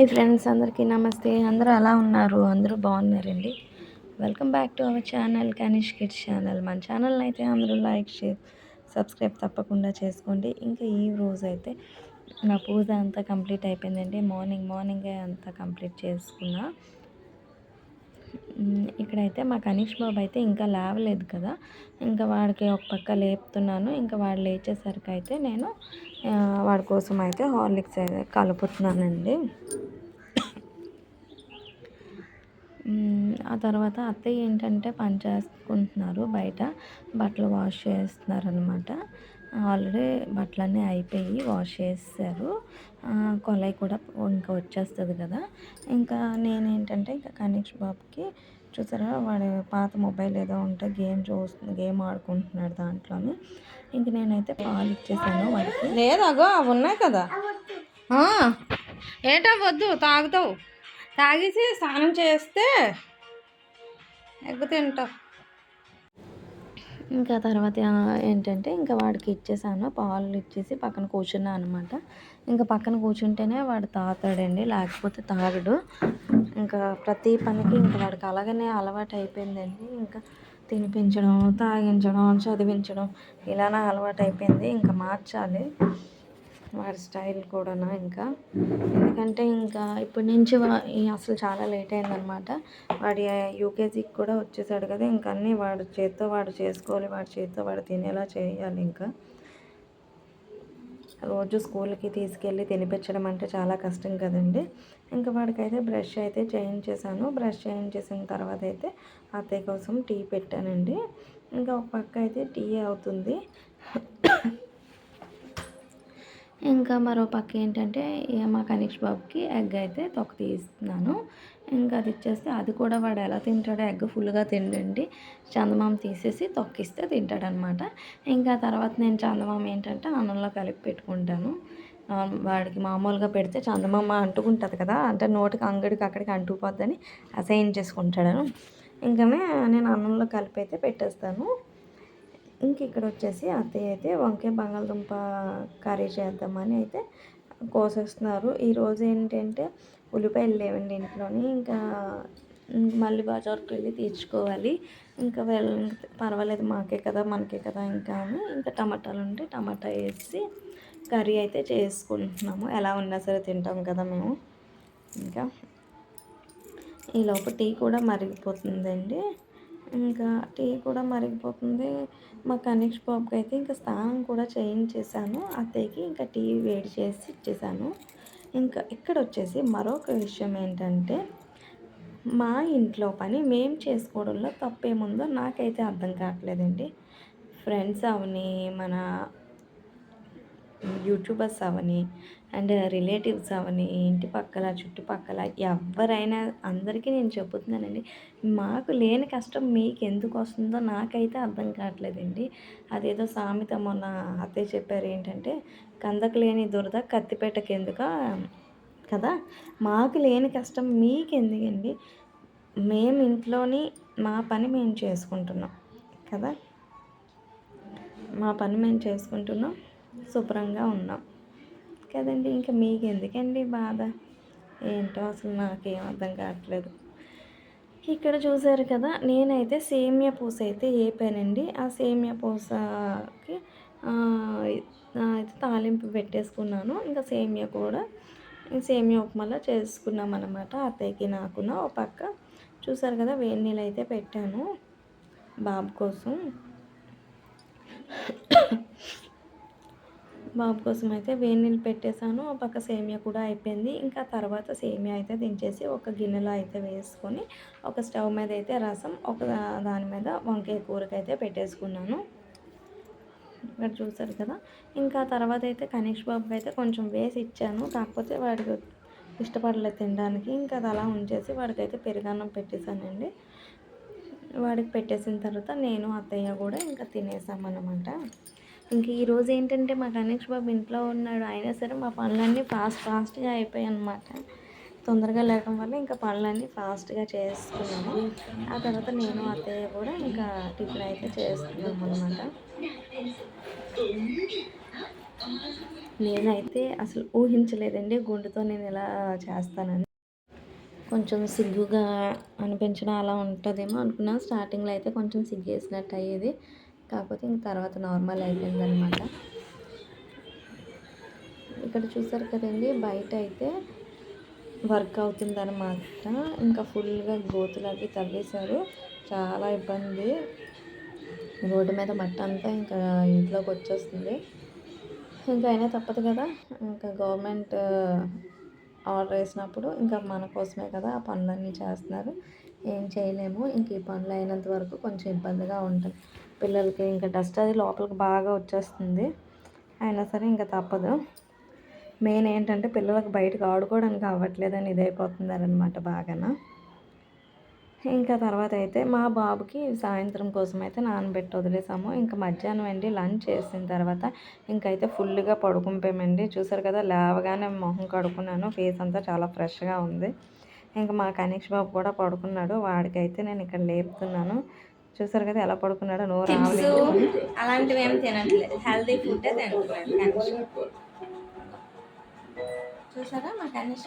Hi friends అందరికీ నమస్తే. అందరూ ఎలా ఉన్నారు? అందరూ బాగున్నారండి. Welcome back to our channel Kanish kids channel. మన ఛానల్ని అయితే అందరూ లైక్ షేర్ సబ్స్క్రైబ్ తప్పకుండా చేసుకోండి. ఇంకా ఈ రోజు అయితే నా పూజ అంతా కంప్లీట్ అయిపోయిందండి. మార్నింగ్ మార్నింగే అంతా కంప్లీట్ చేసుకున్నా. ఇక్కడైతే మా కనీష్ బాబు అయితే ఇంకా లేవలేదు కదా. ఇంకా వాడికి ఒక పక్క లేపుతున్నాను. ఇంకా వాడు లేచేసరికి అయితే నేను వాడి కోసం అయితే హార్లిక్స్ అయితే కలుపుతున్నానండి మ్, ఆ తర్వాత అత్తయ్య ఏంటంటే పని చేసుకుంటున్నారు బయట బట్టలు వాష్ చేస్తున్నారు అనమాట ఆల్రెడీ బట్టలన్నీ అయిపోయి వాష్ చేస్తారు కొలై కూడా ఇంకా వచ్చేస్తుంది కదా. ఇంకా నేనేంటంటే ఇంకా కనీష్ బాబుకి చూసారా వాడు పాత మొబైల్ ఏదో ఉంటే గేమ్ చూస్తుంది గేమ్ ఆడుకుంటున్నాడు దాంట్లోని. ఇంక నేనైతే పాలు ఇచ్చేసాను వాడికి. లేదాగో అవి ఉన్నాయి కదా. ఆ, ఏటా వద్దు తాగుతావు. తాగేసి స్నానం చేస్తే ఎగ్గు తింటావు ఇంకా తర్వాత ఏంటంటే ఇంకా వాడికి ఇచ్చేసాను. పాలు ఇచ్చేసి పక్కన కూర్చున్నా అనమాట ఇంకా పక్కన కూర్చుంటేనే వాడు తాగుతాడండి లేకపోతే తాగడు. ఇంకా ప్రతి పనికి ఇంకా వాడికి అలాగనే అలవాటు అయిపోయిందండి. ఇంకా తినిపించడం తాగించడం చదివించడం ఇలానే అలవాటు అయిపోయింది. ఇంకా మార్చాలి. వాడి స్టైల్ కూడా ఇంకా. ఎందుకంటే ఇంకా ఇప్పటి నుంచి వా- అసలు చాలా లేట్ అయిందనమాట వాడి యూకేజీకి కూడా వచ్చేసాడు కదా ఇంకా అన్నీ వాడి చేత్తో వాడు చేసుకోవాలి వాడి చేత్తో వాడు తినేలా చేయాలి ఇంకా. రోజు స్కూల్కి తీసుకెళ్ళి తినిపించడం అంటే చాలా కష్టం కదండి. ఇంకా వాడికైతే బ్రష్ అయితే చేయించేసాను బ్రష్ చేయించేసిన తర్వాత అయితే అత్తయ్య కోసం టీ పెట్టానండి. ఇంకా ఒక పక్క అయితే టీ అవుతుంది. ఇంకా మరో పక్క ఏంటంటే మా కనీష్ బాబుకి ఎగ్ అయితే తొక్క తీస్తున్నాను. ఇంకా అది ఇచ్చేస్తే అది కూడా వాడు ఎలా తింటాడో ఎగ్ ఫుల్గా తిండండి. చందమామ తీసేసి తొక్కిస్తే తింటాడనమాట. ఇంకా తర్వాత నేను చందమామ ఏంటంటే అన్నంలో కలిపి పెట్టుకుంటాను. వాడికి మామూలుగా పెడితే చందమామ అంటుకుంటుంది కదా అంటే నోటికి అంగడికి అక్కడికి అంటుకుపోద్దని అసహ్యించేసుకుంటాడు ఇంకా నేను అన్నంలో కలిపి అయితే పెట్టేస్తాను. ఇంక ఇక్కడ వచ్చేసి అత్తయ్య అయితే వంకాయ బంగాళదుంప కర్రీ చేద్దామని అయితే కోసేస్తున్నారు. ఈరోజు ఏంటంటే ఉల్లిపాయలు లేవండి ఇంట్లోని. ఇంకా మళ్ళీ బజార్కి వెళ్ళి తీర్చుకోవాలి. ఇంకా వెళ్ళ పర్వాలేదు మాకే కదా మనకే కదా ఇంకా అని. ఇంకా టమాటాలు ఉంటే టమాటా వేసి కర్రీ అయితే చేసుకుంటున్నాము. ఎలా ఉన్నా సరే తింటాం కదా మేము. ఇంకా ఈ లోపల టీ కూడా మరిగిపోతుందండి. ఇంకా టీ కూడా మరిగిపోతుంది. మా కనీష్ బాబుకి అయితే ఇంకా స్నానం కూడా చేయించేసాను అత్తయ్యకి ఇంకా టీ వేడి చేసి ఇచ్చేసాను ఇంకా ఇక్కడ వచ్చేసి మరొక విషయం ఏంటంటే మా ఇంట్లో పని మేము చేసుకోవడంలో తప్పేముందో నాకైతే అర్థం కావట్లేదండి. ఫ్రెండ్స్ అవని మన యూట్యూబర్స్ అవని అండ్ రిలేటివ్స్ అవని ఇంటి పక్కల చుట్టుపక్కల ఎవరైనా అందరికీ నేను చెబుతున్నానండి మాకు లేని కష్టం మీకు ఎందుకు వస్తుందో నాకైతే అర్థం కావట్లేదండి. అదేదో సామెత మొన్న అత్తయ్య చెప్పారు ఏంటంటే కందకు లేని దురద కత్తిపేటకి ఎందుక? కదా? మాకు లేని కష్టం మీకు ఎందుకండి మేము ఇంట్లోని మా పని మేము చేసుకుంటున్నాం కదా? మా పని మేము చేసుకుంటున్నాం. శుభ్రంగా ఉన్నాం. కదండి ఇంకా మీకు ఎందుకండి బాధ? ఏంటో అసలు నాకేం అర్థం కావట్లేదు. ఇక్కడ చూసారు కదా నేనైతే సేమియా పూస అయితే వేపానండి ఆ సేమియా పూసకి అయితే తాలింపు పెట్టేసుకున్నాను. ఇంకా సేమియా కూడా సేమియా ఉప్మాలో చేసుకున్నాం అనమాట అత్తయ్యకి నాకున్న ఒక పక్క. చూసారు కదా వేడి నీళ్ళు అయితే పెట్టాను బాబు కోసం. బాబు కోసం అయితే వేడి నీళ్ళు పెట్టేశాను. ఒక పక్క సేమియా కూడా అయిపోయింది. ఇంకా తర్వాత సేమియా అయితే దించేసి ఒక గిన్నెలో అయితే వేసుకొని ఒక స్టవ్ మీద అయితే రసం ఒక దాని మీద వంకాయ కూరకి అయితే పెట్టేసుకున్నాను. ఇక్కడ చూసారు కదా? ఇంకా తర్వాత అయితే కనీష్ బాబుకి అయితే కొంచెం వేసి ఇచ్చాను. కాకపోతే వాడికి ఇష్టపడలేదు తినడానికి. ఇంకా అది అలా ఉంచేసి వాడికైతే పెరుగన్నం పెట్టేశానండి. వాడికి పెట్టేసిన తర్వాత నేను అత్తయ్య కూడా ఇంకా తినేసామన్నమాట ఇంక ఈరోజు ఏంటంటే మా గణేష్ బాబు ఇంట్లో ఉన్నాడు. అయినా సరే మా పనులన్నీ ఫాస్ట్ ఫాస్ట్గా అయిపోయాయి అనమాట తొందరగా లేవడం వల్ల ఇంకా పనులన్నీ ఫాస్ట్గా చేసుకున్నాము. ఆ తర్వాత నేను అత్తయ్య కూడా ఇంకా టిఫిన్ అయితే చేసుకున్నాము అనమాట నేనైతే అసలు ఊహించలేదండి గుండెతో నేను ఇలా చేస్తానని. కొంచెం సిగ్గుగా అనిపించడం అలా ఉంటుందేమో అనుకున్నా. స్టార్టింగ్లో అయితే కొంచెం సిగ్గేసినట్టు అయ్యేది. కాకపోతే ఇంక తర్వాత నార్మల్ అయిపోయిందనమాట. ఇక్కడ చూసారు కదండి బయట అయితే వర్క్ అవుతుందన్నమాట ఇంకా ఫుల్గా గోతులు అవి తవ్వేశారు. చాలా ఇబ్బంది. రోడ్డు మీద మట్టి అంతా ఇంకా ఇంట్లోకి వచ్చేస్తుంది. ఇంకా అయినా తప్పదు కదా. ఇంకా గవర్నమెంట్ ఆర్డర్ వేసినప్పుడు ఇంకా మన కోసమే కదా ఆ పనులన్నీ చేస్తున్నారు. ఏం చేయలేము. ఇంక ఈ పనులు అయినంత వరకు కొంచెం ఇబ్బందిగా ఉంటుంది పిల్లలకి ఇంకా డస్ట్ అది లోపలికి బాగా వచ్చేస్తుంది. అయినా సరే ఇంకా తప్పదు. మెయిన్ ఏంటంటే పిల్లలకు బయటకు ఆడుకోవడానికి అవ్వట్లేదని ఇదైపోతున్నారనమాట బాగాన. ఇంకా తర్వాత అయితే మా బాబుకి సాయంత్రం కోసం అయితే నానబెట్టి వదిలేసాము. ఇంకా మధ్యాహ్నం అండి లంచ్ చేసిన తర్వాత ఇంకైతే ఫుల్గా పడుకుంపామండి చూసారు కదా లేవగానే మొహం కడుక్కున్నాను. ఫేస్ అంతా చాలా ఫ్రెష్గా ఉంది. ఇంకా మా కనీష్ బాబు కూడా పడుకున్నాడు. వాడికైతే నేను ఇక్కడ లేపుతున్నాను. చూసారు కదా ఎలా పడుకున్నాడో నోరు. అలాంటివి ఏం తినట్లేదు హెల్తీ ఫుడ్ తింటున్నాడు చూసారా మా కనిష్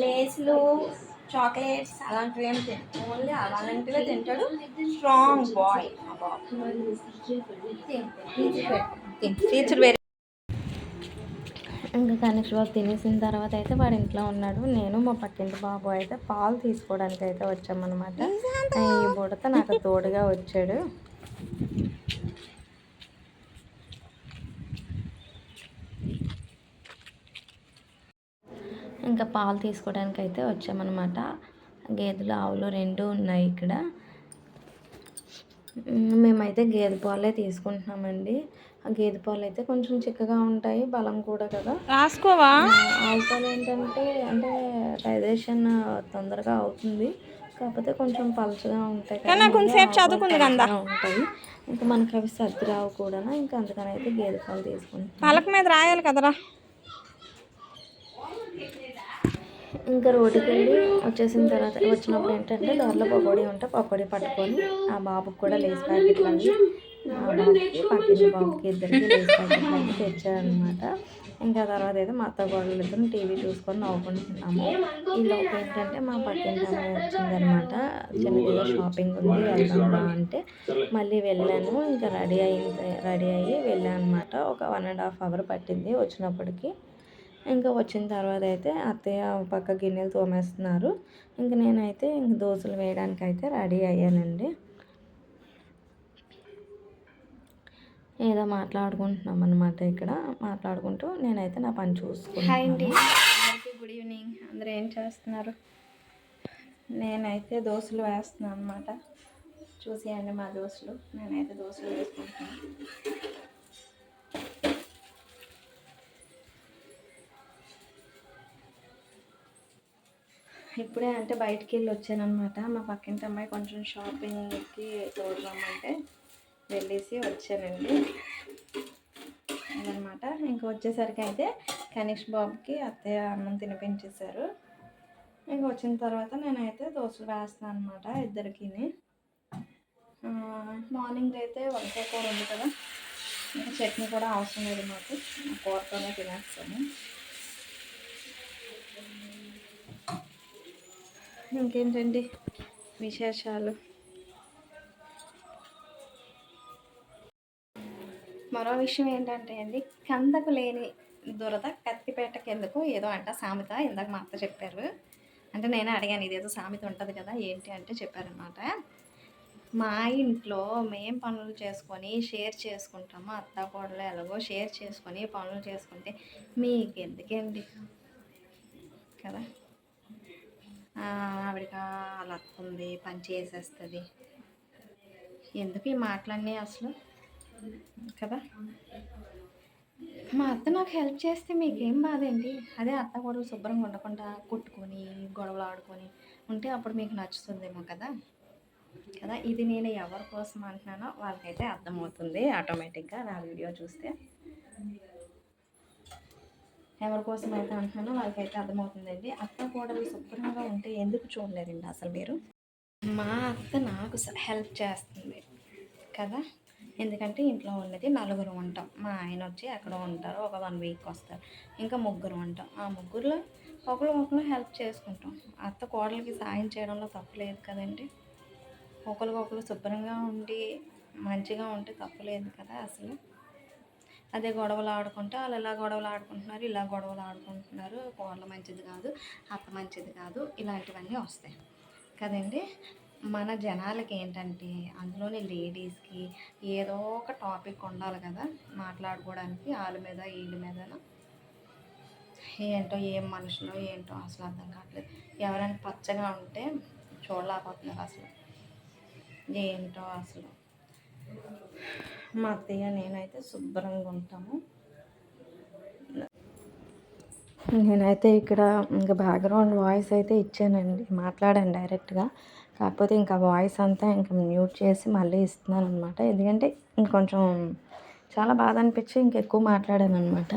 లేస్లు చాక్లెట్స్ అలాంటివి ఏం తిన ఓన్లీ అలాంటివే తింటాడు. స్ట్రాంగ్ బాయ్ టీచర్ వేరే ఇంకా కనీష్ బాబు తినేసిన తర్వాత అయితే వాడు ఇంట్లో ఉన్నాడు. నేను మా పక్కింటి బాబు అయితే పాలు తీసుకోవడానికి అయితే వచ్చామన్నమాట. ఈ బుడత నాకు తోడుగా వచ్చాడు. ఇంకా పాలు తీసుకోవడానికి అయితే వచ్చామన్నమాట. గేదెలు ఆవులు రెండు ఉన్నాయి ఇక్కడ. మేమైతే గేదె పాలే తీసుకుంటున్నామండి. గేదె పాలు అయితే కొంచెం చిక్కగా ఉంటాయి బలం కూడా కదా. రాసుకోవా? ఆవు పాలు ఏంటంటే అంటే డైజెషన్ తొందరగా అవుతుంది. కాకపోతే కొంచెం పలుచగా ఉంటాయి కదా, కానీ కొంచెంసేపు చదువుకుంది కదా. ఉంటాయి. ఇంకా మనకి అవి సర్ది రావు కూడా ఇంకా అందుకని అయితే గేదె పాలు తీసుకుంటాం పలక మీద రాయాలి కదరా. ఇంకా రోడ్డుకి వెళ్ళి వచ్చేసిన తర్వాత వచ్చినప్పుడు ఏంటంటే దారిలో పకోడీ ఉంటే పకోడీ పట్టుకొని ఆ బాబుకి కూడా లేస్ ప్యాకెట్లు అవి బాబుకి ఇద్దరికి తెచ్చారనమాట ఇంకా తర్వాత అయితే మా అత్త గోడలు ఇద్దరు టీవీ చూసుకొని నవ్వుకుంటున్నాము. ఈ లోపు ఏంటంటే మా పక్కింటి అమ్మాయి వచ్చిందనమాట చిన్నగా షాపింగ్ ఉంది వెళ్దామా అంటే మళ్ళీ వెళ్ళాను. ఇంకా రెడీ అయింది రెడీ అయ్యి వెళ్ళాను అనమాట ఒక వన్ అండ్ హాఫ్ అవర్ పట్టింది వచ్చినప్పటికి. ఇంకా వచ్చిన తర్వాత అయితే అత్తయ్య పక్క గిన్నెలు తోమేస్తున్నారు. ఇంకా నేనైతే ఇంక దోశలు వేయడానికి అయితే రెడీ అయ్యానండి. ఏదో మాట్లాడుకుంటున్నాం అనమాట ఇక్కడ. మాట్లాడుకుంటూ నేనైతే నా పని చూసుకుంటాను గుడ్ ఈవినింగ్. అందరూ ఏం చేస్తున్నారు? నేనైతే దోశలు వేస్తున్నాను అనమాట చూసేయండి మా దోశలు. నేనైతే దోశలు వేసుకుంటున్నాను. ఇప్పుడే అంటే బయటికి వెళ్ళి వచ్చానమాట మా పక్కింటి అమ్మాయి కొంచెం షాపింగ్కి తోడు రమ్మంటే వెళ్ళేసి వచ్చానండి. అదనమాట. ఇంకా వచ్చేసరికి అయితే కనిష్ బాబుకి అత్తయ్య అన్నం తినిపించేశారు. ఇంకా వచ్చిన తర్వాత నేనైతే దోశలు వేస్తాను అనమాట ఇద్దరికి. మార్నింగ్ అయితే వంకాయ కూర ఉంది కదా ఇంకా చట్నీ కూడా అవసరం లేదు మాకు. కూరతోనే తినేస్తాము. ఇంకేంటండి విశేషాలు? మరో విషయం ఏంటంటే అండి కందకు లేని దురద కత్తిపేటకి ఎందుకు ఏదో అంట సామెత ఇందాక మా అత్త చెప్పారు. అంటే నేను అడిగాను ఇదేదో సామెత ఉంటుంది కదా ఏంటి అంటే చెప్పారనమాట మా ఇంట్లో మేం పనులు చేసుకొని షేర్ చేసుకుంటాము అత్త కోడలు ఎలాగో షేర్ చేసుకొని పనులు చేసుకుంటే మీకు ఎందుకండి కదా ఆవిడకి అలా ఉంది పని చేసేస్తుంది. ఎందుకు ఈ మాటలన్నీ అసలు? కదా? మా అత్త నాకు హెల్ప్ చేస్తే మీకేం బాధ అదే అత్త కూడా శుభ్రంగా ఉండకుండా కొట్టుకొని గొడవలు ఆడుకొని ఉంటే అప్పుడు మీకు నచ్చుతుందేమో కదా? కదా? ఇది నేను ఎవరి కోసం అంటున్నానో వాళ్ళకైతే అర్థమవుతుంది ఆటోమేటిక్గా. నా వీడియో చూస్తే ఎవరి కోసం అయితే అంటున్నానో వాళ్ళకైతే అర్థమవుతుందండి. అత్త కూడా శుభ్రంగా ఉంటే ఎందుకు చూడలేదండి అసలు మీరు? మా అత్త నాకు హెల్ప్ చేస్తుంది కదా? ఎందుకంటే ఇంట్లో ఉన్నది నలుగురు ఉంటాం. మా ఆయన వచ్చి ఎక్కడో ఉంటారు ఒక వన్ వీక్ వస్తారు. ఇంకా ముగ్గురు ఉంటాం. ఆ ముగ్గురులో ఒకరు ఒకరు హెల్ప్ చేసుకుంటాం. అత్త కోడలకి సాయం చేయడంలో తప్పులేదు కదండి. ఒకరికొకరు శుభ్రంగా ఉండి మంచిగా ఉంటే తప్పులేదు కదా అసలు. అదే గొడవలు ఆడుకుంటే వాళ్ళు ఇలా గొడవలు ఆడుకుంటున్నారు ఇలా గొడవలు ఆడుకుంటున్నారు. కోడలు మంచిది కాదు అత్త మంచిది కాదు ఇలాంటివన్నీ వస్తాయి. కదండి? మన జనాలకి ఏంటంటే అందులోని లేడీస్కి ఏదో ఒక టాపిక్ ఉండాలి కదా మాట్లాడుకోవడానికి వాళ్ళ మీద వీళ్ళ మీద ఏంటో ఏం మనుషులో ఏంటో అసలు అర్థం కావట్లేదు. ఎవరైనా పచ్చగా ఉంటే చూడలేకపోతున్నారు అసలు. ఏంటో అసలు. మా అత్తయ్య నేనైతే శుభ్రంగా ఉంటాము. నేనైతే ఇక్కడ ఇంకా బ్యాక్గ్రౌండ్ వాయిస్ అయితే ఇచ్చానండి మాట్లాడాను డైరెక్ట్గా కాకపోతే ఇంకా వాయిస్ అంతా ఇంకా మ్యూట్ చేసి మళ్ళీ ఇస్తున్నాను అనమాట ఎందుకంటే ఇంకొంచెం చాలా బాధ అనిపించి ఇంకెక్కువ మాట్లాడాను అనమాట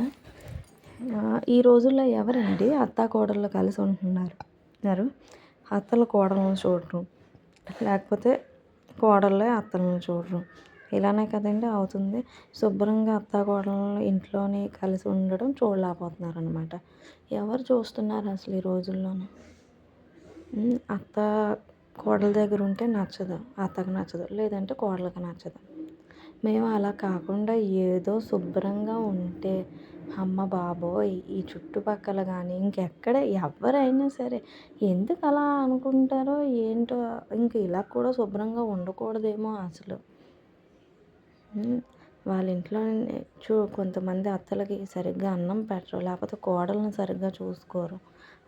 ఈ రోజుల్లో ఎవరండి అత్త కోడళ్ళు కలిసి ఉంటున్నారు? అత్తలు కోడలను చూడరు. లేకపోతే కోడళ్ళే అత్తలను చూడరు. ఇలానే కదండి అవుతుంది. శుభ్రంగా అత్త కోడళ్ళు ఇంట్లోనే కలిసి ఉండడం చూడలేకపోతున్నారు అనమాట ఎవరు చూస్తున్నారు అసలు ఈ రోజుల్లోనూ? అత్త కోడల దగ్గర ఉంటే నచ్చదు అత్తకు నచ్చదు లేదంటే కోడలకు నచ్చదు. మేము అలా కాకుండా ఏదో శుభ్రంగా ఉంటే అమ్మ బాబోయ్ ఈ చుట్టుపక్కల కానీ ఇంకెక్కడ ఎవరైనా సరే ఎందుకు అలా అనుకుంటారో ఏంటో ఇంక ఇలా కూడా శుభ్రంగా ఉండకూడదేమో అసలు. వాళ్ళ ఇంట్లో చూ కొంతమంది అత్తలకి సరిగ్గా అన్నం పెట్టరు. లేకపోతే కోడలను సరిగ్గా చూసుకోరు.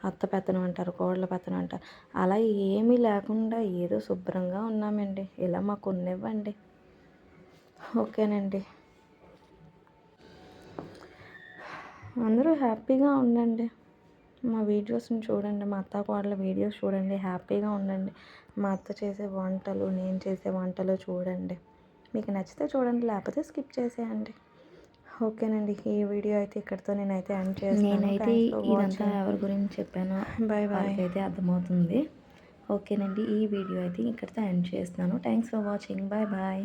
అత్త పెత్తనం అంటారు కోడల పెత్తనం అంటారు. అలా ఏమీ లేకుండా ఏదో శుభ్రంగా ఉన్నామండి. ఇలా మాకు ఉన్నివ్వండి. ఓకేనండి. అందరూ హ్యాపీగా ఉండండి. మా వీడియోస్ని చూడండి. మా అత్త కోడల వీడియోస్ చూడండి. హ్యాపీగా ఉండండి. మా అత్త చేసే వంటలు నేను చేసే వంటలు చూడండి. మీకు నచ్చితే చూడండి లేకపోతే స్కిప్ చేసేయండి. ఓకేనండి ఈ వీడియో అయితే ఇక్కడితో నేనైతే ఎండ్ చేస్తాను. నేనైతే ఇదంతా. ఎవరి గురించి చెప్పానో బాయ్ బాయ్ వాళ్ళకైతే అర్థమవుతుంది. ఓకేనండి ఈ వీడియో అయితే ఇక్కడితో ఎండ్ చేస్తున్నాను. Thanks for watching bye bye